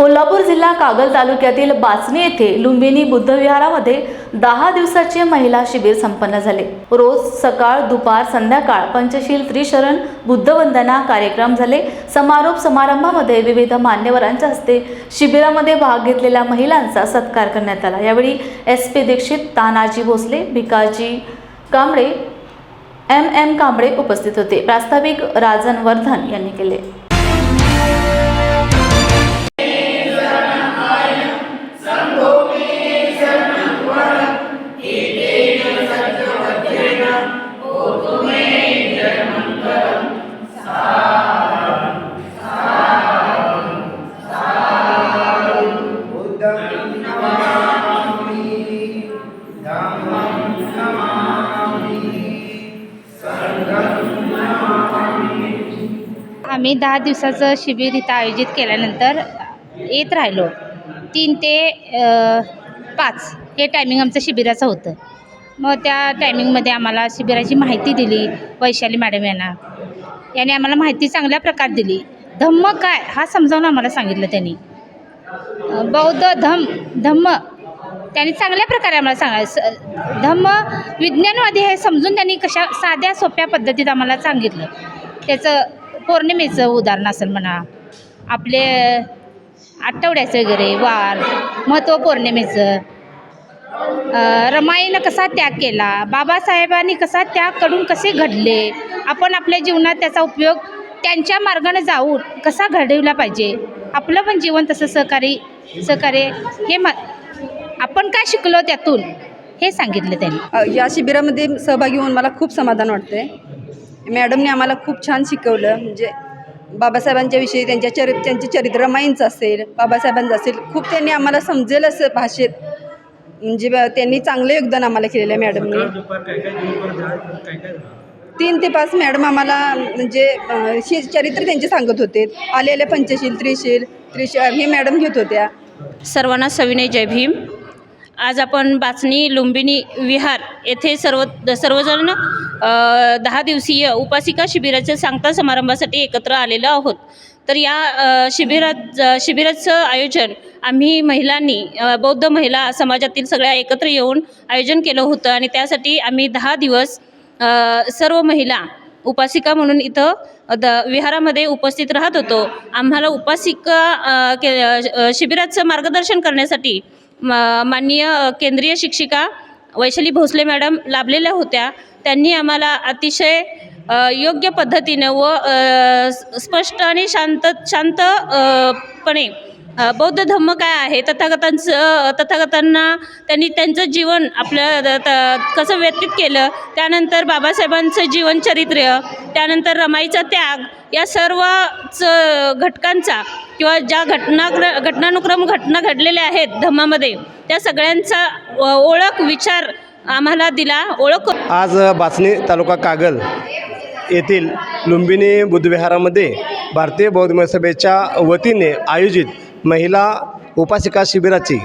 कोल्हापूर जिल्हा कागल तालुक्यातील बासणी येथे लुंबिनी बुद्धविहारामध्ये दहा दिवसाचे महिला शिबिर संपन्न झाले. रोज सकाळ दुपार संध्याकाळ पंचशील त्रिशरण बुद्धवंदना कार्यक्रम झाले. समारोप समारंभामध्ये विविध मान्यवरांच्या हस्ते शिबिरामध्ये भाग घेतलेल्या महिलांचा सत्कार करण्यात आला. यावेळी S P Dikshit Tanaji Bhosale Bhikaji Kamble M M Kamble उपस्थित होते. प्रास्ताविक राजन वर्धन यांनी केले. आम्ही दहा दिवसाचं शिबिर इथं आयोजित केल्यानंतर येत राहिलो. तीन ते पाच हे टायमिंग आमचं शिबिराचं होतं. मग त्या टायमिंगमध्ये आम्हाला शिबिराची माहिती दिली वैशाली मॅडम यांना. याने आम्हाला माहिती चांगल्या प्रकारे दिली. धम्म काय हा समजावून आम्हाला सांगितलं त्यांनी. बौद्ध धम धम्म त्यांनी चांगल्या प्रकारे आम्हाला सांगा स- धम्म विज्ञानवादी हे समजून त्यांनी कशा साध्या सोप्या पद्धतीत आम्हाला सांगितलं. त्याचं पौर्णिमेचं उदाहरण असेल म्हणा आपले आठवड्याचं वगैरे वार महत्त्व पौर्णिमेचं. रमाईनं कसा त्याग केला? बाबासाहेबांनी कसा त्यागकडून कसे घडले? आपण आपल्या जीवनात त्याचा उपयोग त्यांच्या मार्गाने जाऊन कसा घडवला पाहिजे? आपलं पण जीवन तसं सहकारी सहकार्य हे म आपण काय शिकलो त्यातून? हे सांगितलं त्यांनी. या शिबिरामध्ये सहभागी होऊन मला खूप समाधान वाटते मॅडमने आम्हाला खूप छान शिकवलं. म्हणजे बाबासाहेबांच्या विषयी त्यांच्या चरि त्यांचे चरित्र रमाईंचं असेल बाबासाहेबांचं असेल खूप त्यांनी आम्हाला समजेल असं भाषेत. म्हणजे ब- त्यांनी चांगलं योगदान आम्हाला केलेलं आहे मॅडमने. तीन ते पाच मॅडम आम्हाला म्हणजे शे चरित्र त्यांचे सांगत होते. आलेले पंचशील त्रिशील त्रिश हे मॅडम घेत होत्या. सर्वांना सविनय जय भीम. आज आपण बाचणी लुंबिनी विहार येथे सर्व सर्वजण दहा दिवसीय उपासिका शिबिराच्या सांगता समारंभासाठी एकत्र आलेलो आहोत. तर या शिबिरात शिबिराचं आयोजन आम्ही महिलांनी बौद्ध महिला समाजातील सगळ्या एकत्र येऊन आयोजन केलं होतं आणि त्यासाठी आम्ही दहा दिवस सर्व महिला उपासिका म्हणून इथं द विहारामध्ये उपस्थित राहत होतो. आम्हाला उपासिका के शिबिराचं मार्गदर्शन करण्यासाठी म माननीय केंद्रीय शिक्षिका वैशाली भोसले मॅडम लाभलेल्या होत्या. त्यांनी आम्हाला अतिशय योग्य पद्धतीनं व स्पष्ट आणि शांत शांत पणे बौद्ध धम्म काय आहे तथागतांचं तथागतांना त्यांनी त्यांचं जीवन आपलं कसं व्यतीत केलं त्यानंतर बाबासाहेबांचं जीवनचरित्र त्यानंतर रमाईचा त्याग या सर्वच घटकांचा किंवा ज्या घटना घटनानुक्रम घटना घडलेल्या आहेत धम्मामध्ये त्या सगळ्यांचा ओळख विचार आम्हाला दिला. ओळख आज बासणी तालुका कागल येथील लुंबिनी बुद्धविहारामध्ये भारतीय बौद्ध सभेच्या वतीने आयोजित महिला उपासिका शिबिराची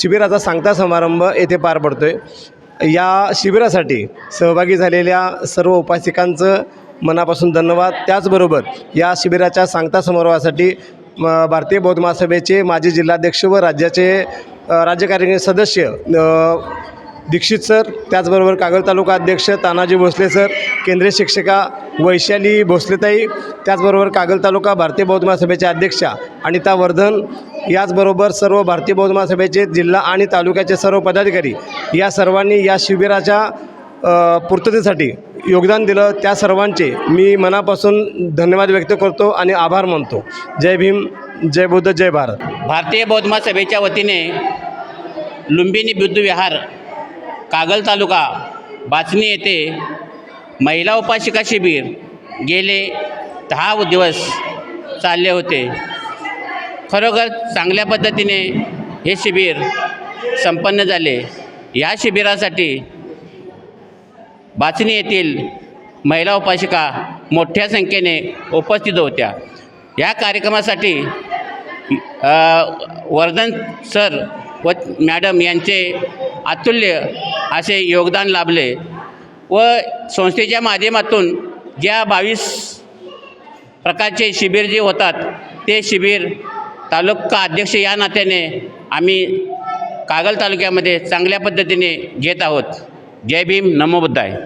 शिबिराचा सांगता समारंभ येथे पार पडतो आहे या शिबिरासाठी सहभागी झालेल्या सर्व उपासिकांचं मनापासून धन्यवाद. त्याचबरोबर या शिबिराच्या सांगता समारोहासाठी भारतीय बौद्ध महासभेचे माजी जिल्हाध्यक्ष व राज्याचे राज्यकारिणी सदस्य दीक्षित सर त्याचबरोबर कागल तालुका अध्यक्ष तानाजी भोसले सर केंद्रीय शिक्षिका वैशाली भोसलेताई त्याचबरोबर कागल तालुका भारतीय बौद्ध महासभेच्या अध्यक्षा अनिता वर्धन याचबरोबर सर्व भारतीय बौद्ध महासभेचे जिल्हा आणि तालुक्याचे सर्व पदाधिकारी या सर्वांनी या शिबिराच्या पूर्ततेसाठी योगदान दिलं. त्या सर्वांचे मी मनापासून धन्यवाद व्यक्त करतो आणि आभार मानतो. जय भीम जय बुद्ध जय भारत. भारतीय बौद्ध महासभेच्या वतीने लुंबिनी बुद्ध विहार कागल तालुका बाचणी येथे महिला उपासिका शिबिर गेले दहा दिवस चालले होते. खरोखर चांगल्या पद्धतीने हे शिबिर संपन्न झाले. या शिबिरासाठी बाचणी येथील महिला उपासिका मोठ्या संख्येने उपस्थित होत्या. या कार्यक्रमासाठी वर्धन सर व मॅडम यांचे अतुल्य असे योगदान लाभले व संस्थेच्या माध्यमातून ज्या बावीस प्रकारचे शिबिर जे होतात ते शिबिर तालुका अध्यक्ष या नात्याने आम्ही कागल तालुक्यामध्ये चांगल्या पद्धतीने घेत आहोत. जय भीम नमो बुद्धाय.